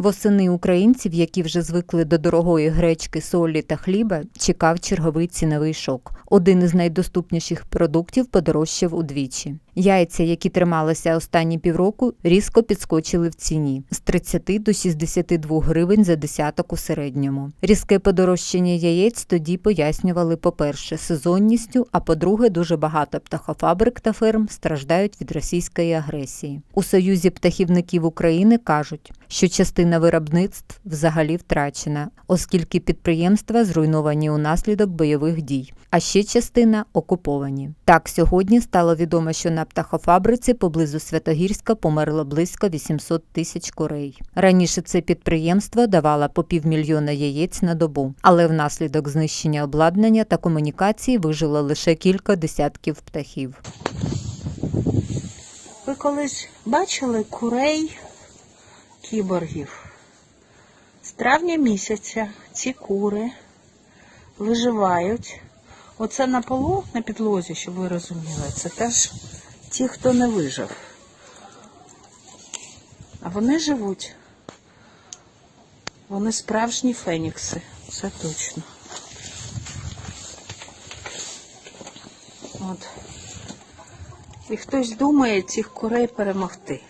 Восени українців, які вже звикли до дорогої гречки, солі та хліба, чекав черговий ціновий шок. Один із найдоступніших продуктів подорожчав удвічі. Яйця, які трималися останні півроку, різко підскочили в ціні з 30 до 62 гривень за десяток у середньому. Різке подорожчання яєць тоді пояснювали, по-перше, сезонністю, а по-друге, дуже багато птахофабрик та ферм страждають від російської агресії. У Союзі птахівників України кажуть, що частина виробництв взагалі втрачена, оскільки підприємства зруйновані унаслідок бойових дій, а ще частина окуповані. Так, сьогодні стало відомо, що на птахофабриці поблизу Святогірська померло близько 800 тисяч курей. Раніше це підприємство давало по півмільйона яєць на добу, але внаслідок знищення обладнання та комунікації вижило лише кілька десятків птахів. Ви колись бачили курей кіборгів? З травня місяця ці кури виживають. Оце на полу, на підлозі, щоб ви розуміли, це теж ті, хто не вижив. А вони живуть. Вони справжні фенікси, це точно. От. І хтось думає цих курей перемогти.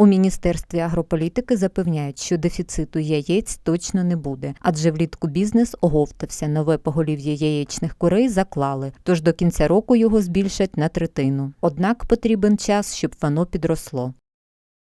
У міністерстві агрополітики запевняють, що дефіциту яєць точно не буде, адже влітку бізнес оговтався. Нове поголів'я яєчних курей заклали, тож до кінця року його збільшать на третину. Однак потрібен час, щоб воно підросло.